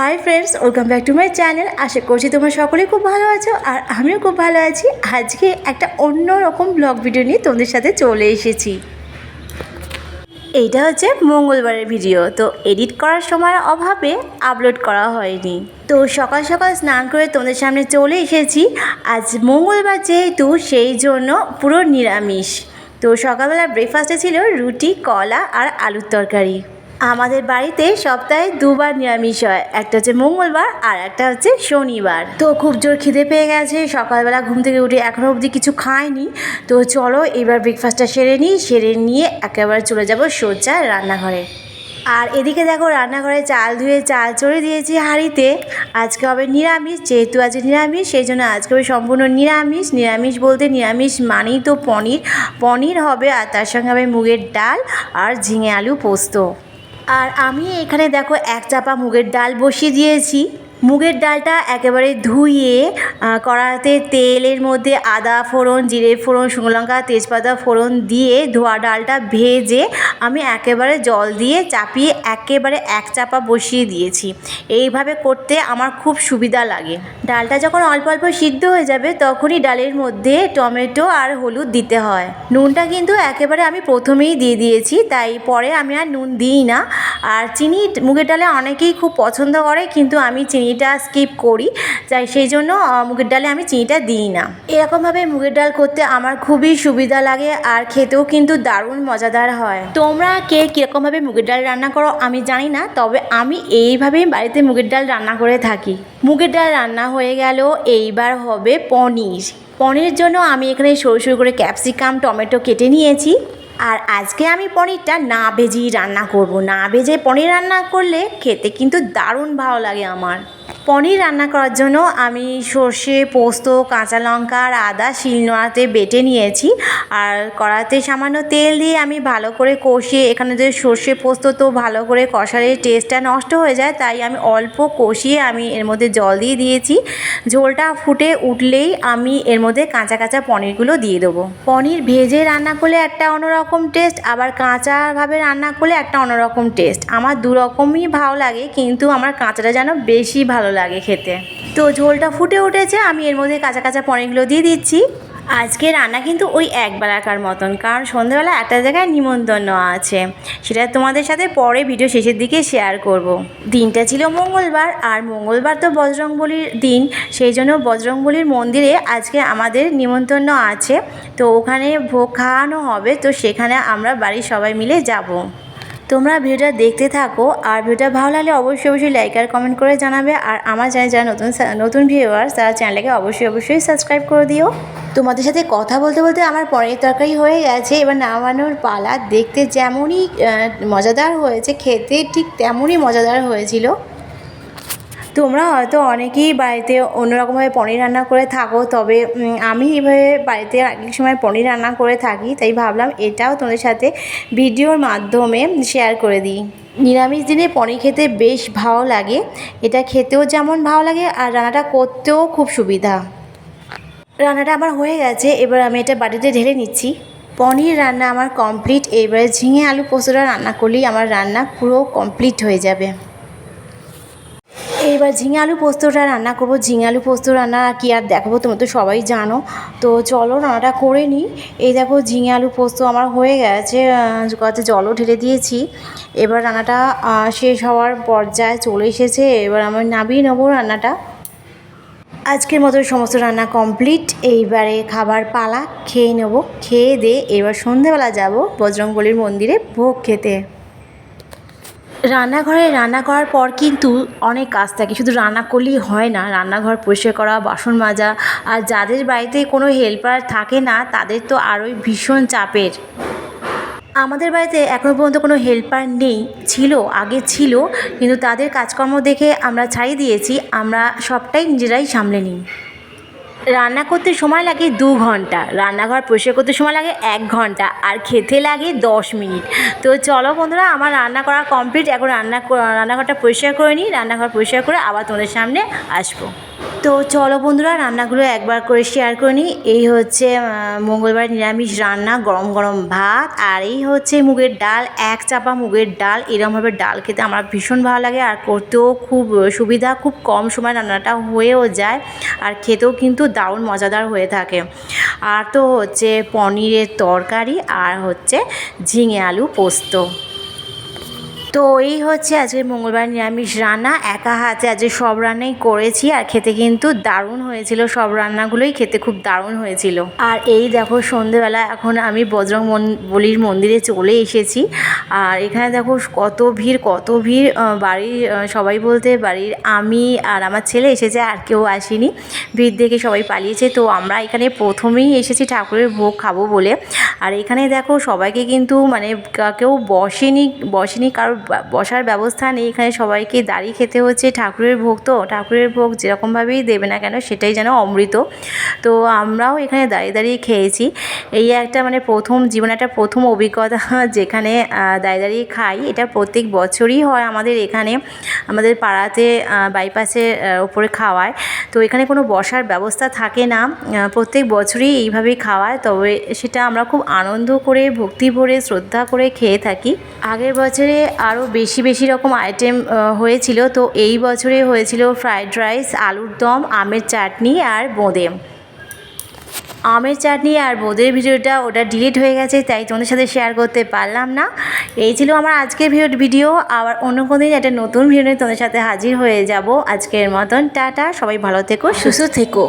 Hi friends welcome back to my channel আশা করছি তোমরা সকলেই খুব ভালো আছো আর আমিও খুব ভালো আছি। আজকে একটা অন্য রকম ব্লগ ভিডিও নিয়ে তোমাদের সাথে চলে এসেছি। এইটা হচ্ছে মঙ্গলবারের ভিডিও তো এডিট করার সময় অভাবে আপলোড করা হয়নি। তো সকাল সকাল স্নান করে তোমাদের সামনে চলে এসেছি। আজ মঙ্গলবার যেহেতু, সেই জন্য পুরো নিরামিষ। তো সকালবেলা ব্রেকফাস্টে ছিল রুটি, কলা আর আলুর তরকারি। আমাদের বাড়িতে সপ্তাহে দুবার নিরামিষ হয়। একটা হচ্ছে মঙ্গলবার আর একটা হচ্ছে শনিবার। তো খুব জোর খিদে পেয়ে গেছে। সকালবেলা ঘুম থেকে উঠে এখনও অবধি কিছু খাইনি। তো চলো এবার ব্রেকফাস্টটা সেরে নিই। সেরে নিয়ে একেবারে চলে যাব সোজা রান্নাঘরে। আর এদিকে দেখো রান্নাঘরে চাল ধুয়ে চাল চড়ে দিয়েছি হাঁড়িতে। আজকে হবে নিরামিষ, যেহেতু আজকে নিরামিষ, সেই জন্য আজকে হবে সম্পূর্ণ নিরামিষ। নিরামিষ বলতে নিরামিষ মানেই তো পনির। পনির হবে আর তার সঙ্গে হবে মুগের ডাল আর ঝিঙে আলু পোস্ত। আর আমি এখানে দেখো এক চাপা মুগের ডাল বসিয়ে দিয়েছি। মুগের ডালটা একেবারে ধুয়ে কড়াতে তেলের মধ্যে আদা ফোড়ন, জিরে ফোড়ন, শুকনো লঙ্কা, তেজপাতা ফোড়ন দিয়ে ধোয়া ডালটা ভেজে আমি একেবারে জল দিয়ে চাপিয়ে একেবারে এক চাপা বসিয়ে দিয়েছি। এইভাবে করতে আমার খুব সুবিধা লাগে। ডালটা যখন অল্প অল্প সিদ্ধ হয়ে যাবে, তখনই ডালের মধ্যে টমেটো আর হলুদ দিতে হয়। নুনটা কিন্তু একেবারে আমি প্রথমেই দিয়ে দিয়েছি, তাই পরে আমি আর নুন দিই না। আর চিনি মুগের ডালে অনেকেই খুব পছন্দ করে, কিন্তু আমি চিনিটা স্কিপ করি। তাই সেই জন্য মুগের ডালে আমি চিনিটা দিই না। এরকমভাবে মুগের ডাল করতে আমার খুবই সুবিধা লাগে আর খেতেও কিন্তু দারুণ মজাদার হয়। তোমরা কে কীরকমভাবে মুগের ডাল রান্না করো আমি জানি না, তবে আমি এইভাবেই বাড়িতে মুগের ডাল রান্না করে থাকি। মুগের ডাল রান্না হয়ে গেল, এইবার হবে পনির। পনিরের জন্য আমি এখানে সরু সরু করে ক্যাপসিকাম, টমেটো কেটে নিয়েছি। আর আজকে আমি পনিরটা না ভেজেই রান্না করব। না ভেজে পনির রান্না করলে খেতে কিন্তু দারুণ ভালো লাগে আমার। পনির রান্না করার জন্য আমি সর্ষে, পোস্ত, কাঁচা লঙ্কা আর আদা শিলনোড়াতে বেটে নিয়েছি। আর কড়াতে সামান্য তেল দিয়ে আমি ভালো করে কষিয়ে, এখানে যে সর্ষে, পোস্ত তো ভালো করে কষালে টেস্টটা নষ্ট হয়ে যায়, তাই আমি অল্প কষিয়ে আমি এর মধ্যে জল দিয়ে দিয়েছি। ঝোলটা ফুটে উঠলেই আমি এর মধ্যে কাঁচা কাঁচা পনিরগুলো দিয়ে দেবো। পনির ভেজে রান্না করলে একটা অন্যরকম টেস্ট আবার কাঁচাভাবে রান্না করলে একটা অন্যরকম টেস্ট আমার দুরকমই ভালো লাগে, কিন্তু আমার কাঁচাটা যেন বেশি ভালো লাগে খেতে তো ঝোলটা ফুটে উঠেছে, আমি এর মধ্যে কাঁচা কাঁচা পনিরগুলো দিয়ে দিচ্ছি আজকে রান্না কিন্তু ওই এক বেলাকার মতন, কারণ সন্ধ্যেবেলা একটা জায়গায় নিমন্ত্রণ আছে সেটা তোমাদের সাথে পরে ভিডিও শেষের দিকে শেয়ার করব। দিনটা ছিল মঙ্গলবার, আর মঙ্গলবার তো বজরংবলির দিন, সেই জন্য বজরংবলির মন্দিরে আজকে আমাদের নিমন্ত্রণ আছে তো ওখানে ভোগ খাওয়ানো হবে, তো সেখানে আমরা বাড়ির সবাই মিলে যাব। তোমরা ভিডিওটা দেখতে থাকো, আর ভিডিওটা ভালো লাগলে অবশ্যই অবশ্যই লাইক আর কমেন্ট করে জানাবে, আর আমার চ্যানেল যারা নতুন নতুন ভিউয়ার্স তারা চ্যানেলটাকে অবশ্যই অবশ্যই সাবস্ক্রাইব করে দিও। তোমাদের সাথে কথা বলতে বলতে আমার পনির তরকারি হয়ে গেছে, এবার নামানোর পালা দেখতে যেমনই মজাদার হয়েছে, খেতে ঠিক তেমনই মজাদার হয়েছিল। তোমরা হয়তো অনেকেই বাড়িতে অন্যরকমভাবে পনির রান্না করে থাকো, তবে আমি এভাবে বাড়িতে এক সময় পনির রান্না করে থাকি, তাই ভাবলাম এটাও তোমাদের সাথে ভিডিওর মাধ্যমে শেয়ার করে দিই। নিরামিষ দিনে পনির খেতে বেশ ভালো লাগে, এটা খেতেও যেমন ভালো লাগে, আর রান্নাটা করতেও খুব সুবিধা। রান্নাটা আমার হয়ে গেছে, এবার আমি এটা বাটিতে ঢেলে নিচ্ছি। পনির রান্না আমার কমপ্লিট এবারে ঝিঙে, আলু পোস্তটা রান্না করলেই আমার রান্না পুরো কমপ্লিট হয়ে যাবে। এইবার ঝিঙে আলু পোস্তটা রান্না করব। ঝিঙে আলু পোস্ত রান্না কি আর দেখাবো, তোমরা তো সবাই জানো। তো চলো রান্নাটা করে নিই। এই দেখো ঝিঙে আলু পোস্ত আমার হয়ে গেছে কত জলও ঢেলে দিয়েছি। এবার রান্নাটা শেষ হওয়ার পর্যায়ে চলে এসেছে। এবার আমি নামিয়ে নেব রান্নাটা। আজকের মতো সমস্ত রান্না কমপ্লিট। এইবারে খাবার পালা, খেয়ে নেব। খেয়ে দিয়ে এবার সন্ধেবেলা যাব বজরংবলির মন্দিরে ভোগ খেতে। রান্নাঘরে রান্না করার পর কিন্তু অনেক কাজ থাকে। শুধু রান্না করলেই হয় না। রান্নাঘর পরিষ্কার করা, বাসন মাজা আর যাদের বাড়িতে কোনো হেল্পার থাকে না, তাদের তো আরোই ভীষণ চাপের। আমাদের বাড়িতে এখনও পর্যন্ত কোনো হেল্পার নেই। ছিল, আগে ছিল, কিন্তু তাদের কাজকর্ম দেখে আমরা ছাড়িয়ে দিয়েছি। আমরা সবটাই নিজেরাই সামলে নিই। রান্না করতে সময় লাগে দু ঘণ্টা। রান্নাঘর পরিষ্কার করতে সময় লাগে এক ঘণ্টা। আর খেতে লাগে দশ মিনিট। তো চলো বন্ধুরা, আমার রান্না করা কমপ্লিট। এখন রান্না রান্নাঘরটা পরিষ্কার করে নিই। রান্নাঘর পরিষ্কার করে আবার তোমাদের সামনে আসব। তো চলো বন্ধুরা, রান্নাগুলো একবার করে শেয়ার করে নিই। এই হচ্ছে মঙ্গলবার নিরামিষ রান্না, গরম গরম ভাত। আর এই হচ্ছে মুগের ডাল, এক চাপা মুগের ডাল। এরমভাবে ডাল খেতে আমার ভীষণ ভালো লাগে আর করতেও খুব সুবিধা, খুব কম সময় রান্নাটা হয়েও যায় আর খেতেও কিন্তু দারুণ মজাদার হয়ে থাকে। আর তো হচ্ছে পনিরের তরকারি আর হচ্ছে ঝিঙে আলু পোস্ত। তো এই হচ্ছে আজকে মঙ্গলবার নিরামিষ রান্না। একা হাতে আজকে সব রান্নাই করেছি আর খেতে কিন্তু দারুণ হয়েছিল। সব রান্নাগুলোই খেতে খুব দারুণ হয়েছিল। আর এই দেখো সন্ধেবেলা এখন আমি বজরং বলির মন্দিরে চলে এসেছি। আর এখানে দেখো কত ভিড় কত ভিড় বাড়ির সবাই বলতে বাড়ির আমি আর আমার ছেলে এসেছে আর কেউ আসেনি। ভিড় দেখে সবাই পালিয়েছে। তো আমরা এখানে প্রথমেই এসেছি ঠাকুরের ভোগ খাব বলে। আর এখানে দেখো সবাইকে কিন্তু মানে কেউ বসেনি বসেনি কারোর বসার ব্যবস্থা নেই। এখানে সবাইকে দাঁড়িয়ে খেতে হচ্ছে। ঠাকুরের ভোগ তো, ঠাকুরের ভোগ যেরকমভাবেই দেবে না কেন, সেটাই যেন অমৃত। তো আমরাও এখানে দাঁড়িয়ে দাঁড়িয়ে খেয়েছি। এই একটা মানে প্রথম জীবনে একটা প্রথম অভিজ্ঞতা যেখানে দাঁড়িয়ে দাঁড়িয়ে খাই। এটা প্রত্যেক বছরই হয় আমাদের এখানে, আমাদের পাড়াতে বাইপাসের বাইপাসে ওপরে খাওয়ায়। তো এখানে কোনো বসার ব্যবস্থা থাকে না। প্রত্যেক বছরই এইভাবেই খাওয়ায়। তবে সেটা আমরা খুব আনন্দ করে, ভক্তি ভরে, শ্রদ্ধা করে খেয়ে থাকি। আগের বছরে আরও বেশি বেশি রকম আইটেম হয়েছিল। তো এই বছরে হয়েছিল ফ্রাইড রাইস আলুর দম, আমের চাটনি আর বোঁদে। আমের চাটনি আর বোঁদের ভিডিওটা ওটা ডিলিট হয়ে গেছে, তাই তোমাদের সাথে শেয়ার করতে পারলাম না। এই ছিল আমার আজকের ভিডিও আবার অন্য কোনো দিন একটা নতুন ভিডিও নিয়ে তোমাদের সাথে হাজির হয়ে যাব। আজকের মতন, টাটা। সবাই ভালো থেকো, সুস্থ থেকো।